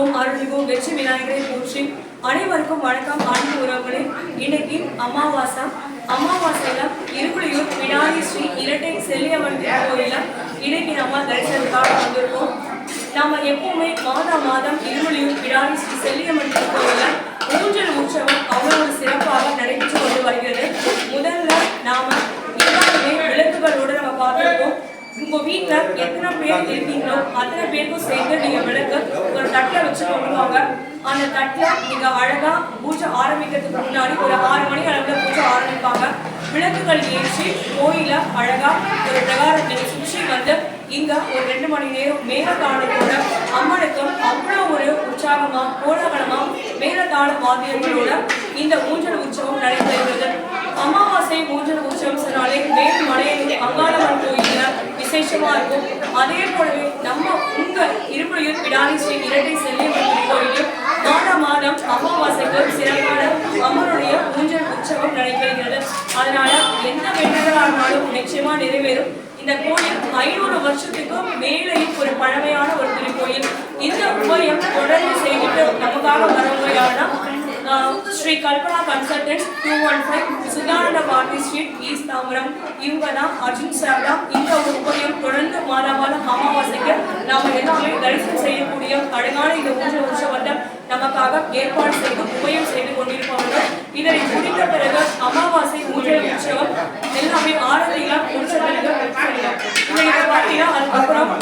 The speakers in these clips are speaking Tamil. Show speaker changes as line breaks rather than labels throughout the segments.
போற்றுவோம் அருள்மிகு வெற்றி விநாயகரை போற்றி அனைவருக்கும் வணக்கம் அன்பு உறவுகளே. இன்னைக்கு அமாவாசை. அமாவாசையில இருக்குலையூர் விநாயகர் ஸ்ரீ இரட்டை செல்லியம்மன் கோயில இன்னைக்கு நம்ம தரிசனத்துக்காக வந்திருக்கோம். நாம எப்பவுமே மாதா மாதம் இருமொழியூர் விநாயகர் ஸ்ரீ செல்லியம்மன் கோயில ஊஞ்சல் உற்சவம் அவ்வளவு சிறப்பாக நடைபெற்று கொண்டு வருகிறது முதல்ல நாம எல்லாருமே விளக்குகளோட நம்ம பார்த்திருக்கோம் உங்க வீட்ல எத்தனை பேர் இருக்கீங்களோ அத்தனை பேருக்கும் சேர்ந்து நீங்க விளக்கு ஒரு தட்டுல வச்சு கொடுப்பாங்க அந்த தட்டுல நீங்க அழகா பூஜை ஆரம்பிக்கிறதுக்கு முன்னாடி ஒரு ஆறு மணி அளவுல பூஜை ஆரம்பிப்பாங்க. விளக்குகள் ஏற்றி கோயில அழகா ஒரு பிரகாரத்தை சுற்றி வந்து இங்க ஒரு ரெண்டு மணி நேரம் மேலதாளத்தோட அம்மனுக்கு அவ்வளோ ஒரு உற்சாகமா கோலாகலமா மேலதாள வாத்தியங்களோட இந்த ஊஞ்சல் உற்சவம் நடைபெறுகிறது. அமாவாசை ஊஞ்சல் உற்சவம் சொன்னாலே மேல் மலையில் அங்காளம்மன் கோயில விசேஷமா இருக்கும் அதே போலவே நம்ம உங்க இருமுறையூர் பிடாரி ஸ்ரீ இரட்டை செல்லியம்மன் கோயிலும் மாத மாதம் அமாவாசைக்கு சிறப்பான அம்மனுடைய ஊஞ்சல் உற்சவம் நடைபெறுகிறது. அதனால எந்த வேண்டுதலா இருந்தாலும் நிச்சயமா நிறைவேறும். இந்த கோயில் ஐநூறு வருஷத்துக்கும் மேலையும் ஒரு பழமையான ஒரு திருக்கோயில். இந்த உபயம் தொடர்ந்து செய்துட்டு நமக்காக வரவங்க Shri Kalpana consultants two one five Suddhananda Bharathi street east Tambaram இவங்க தான் அர்ஜுன் சார் தான் இந்த ஒரு உபயம் தொடர்ந்து மாதா அமாவாசைக்கு நாம் எல்லாமே தரிசனம் செய்யக்கூடிய அழகான இந்த ஊஞ்சல் உற்சவத்தை நமக்காக ஏற்பாடு செய்து உபயம் செய்து கொண்டிருப்பாங்க இதனை முடிந்த பிறகு அமாவாசை ஊஞ்சல் உற்சவம் எல்லாமே ஆரம்பிக்கலாம். முடிச்ச பிறகு பார்த்தீங்கன்னா அதுக்கப்புறம்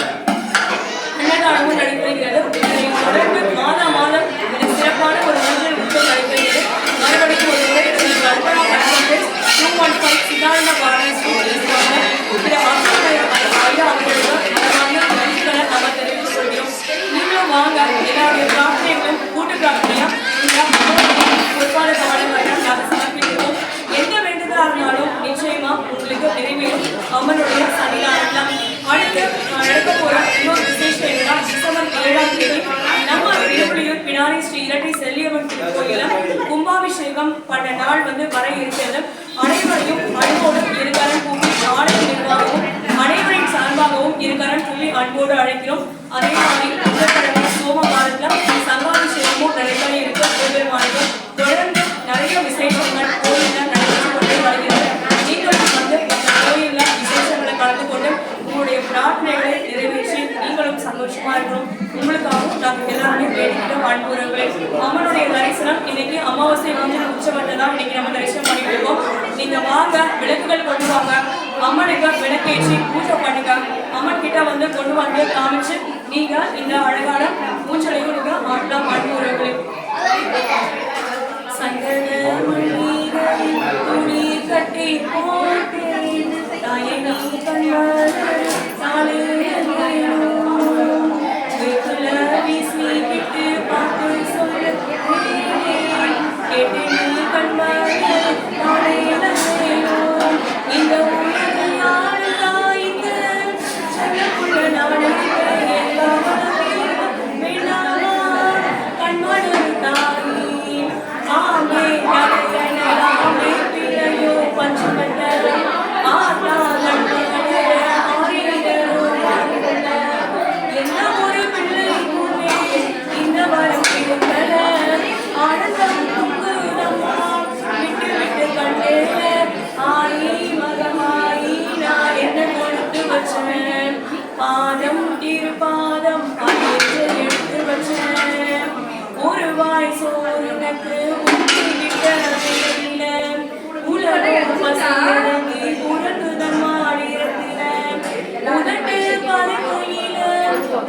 நம்ம திருப்புலியூர் பினாரி ஸ்ரீ இரட்டை செல்லியம்மன் திருக்கோயில கும்பாபிஷேகம் பண்ண நாள் வந்து வர இருக்கிறது அனைவரையும் அன்போடு இருகரன் கூப்பி ஆலய நிர்வாகமும் அனைவரின் சார்பாகவும் இருகரன் சொல்லி அன்போடு அழைக்கிறோம் அதே மாதிரி புதன்கிழமை சோமவாரத்துல சங்காபிஷேகமும் நடைபெற இருக்க பெருமாளுக்கு தொடர்ந்து நிறைய விசேஷங்கள் கோயில்ல நடைபெற்று கொண்டே வருகிறது நீங்களும் வந்து இந்த கோயில்ல விசேஷங்களை கலந்து கொண்டு உங்களுடைய பிரார்த்தனைகளை உங்களுக்காகவும் எல்லாருமே வேண்டிக்கிட்ட வாழ்வுறவர்களே அம்மனுடைய தரிசனம் இன்னைக்கு அமாவாசை வந்து உற்சவத்தை தான் இன்னைக்கு நம்ம தரிசனம் பண்ணிட்டு இருக்கோம். நீங்க வாங்க விளக்குகள் கொண்டு வாங்க. அம்மனுக்கு விளக்கேற்றி பூஜை பண்ணுங்க. அம்மன் கிட்ட வந்து கொண்டு வந்து காமிச்சு நீங்க இந்த அழகான ஊஞ்சலையும் நீங்க ஆடலாம் வாழ்வுறவர்களே துணி கட்டி போட்டு தாயை நீ கண்ணால் பாதம் திருப்பாதம் அதேற்று எடுத்து வச்சேன் ஒரு வாய் சோறு ஊற்றி விட்ட வேலையில உலகம் பசியிறங்கி உறங்குதம்மா நேரத்தில உதட்டு பறக்கையில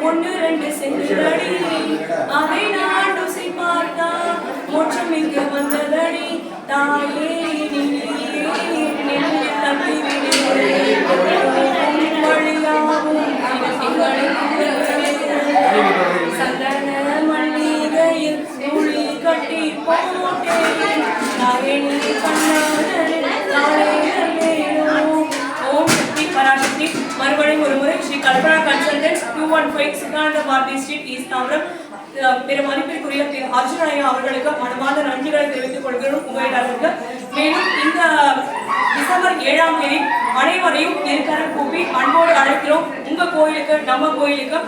ஒன்று ரெண்டு செஞ்சடி அதை நான் ருசி பார்த்தா மோட்சமிக்கு வந்ததடி தாயே நீயே நெஞ்சு தட்டி விடு. வழியாகும் எங்களுக்கு கன்சல்டன்ஸ் ஃபைவ் சித்தாந்த பாரதி ஸ்ட்ரீட் ஈஸ்ட் பிற மதிப்பிற்குரிய திரு அர்ஜுன் ஐயா அவர்களுக்கு மனமார்ந்த நன்றிகளை தெரிவித்துக் கொள்கிறோம் உங்களிடம் மேலும் இந்த டிசம்பர் ஏழாம் தேதி அனைவரையும் இருக்கரம் கூப்பி அன்போடு அழைக்கிறோம். உங்க கோயிலுக்கு நம்ம கோயிலுக்கு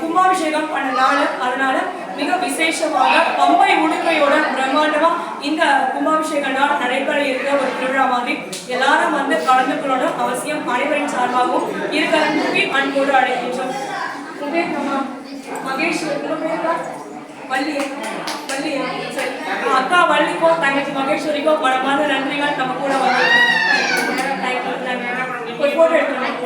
கும்பாபிஷேகம் பண்ண நாள் அதனால மிக விசேஷமாக பம்பை உடுக்கையோட பிரம்மாண்டமா இந்த கும்பாபிஷேக நாள் நடைபெற இருக்கிற ஒரு திருவிழா மாதிரி எல்லாரும் வந்து கலந்துக்கணும் அவசியம் அனைவரின் சார்பாகவும் இருக்கரம் கூப்பி அன்போடு அழைக்கின்றோம். என்னம்மா? மகேஷ் உங்க பேருக்கா வள்ளி வள்ளி சரி அக்கா வள்ளிக்கும் தங்கச்சி மகேஸ்வரிக்கும் மனமார்ந்த நன்றிகள் நம்ம கூட வந்து போட்டோ எடுக்கணும்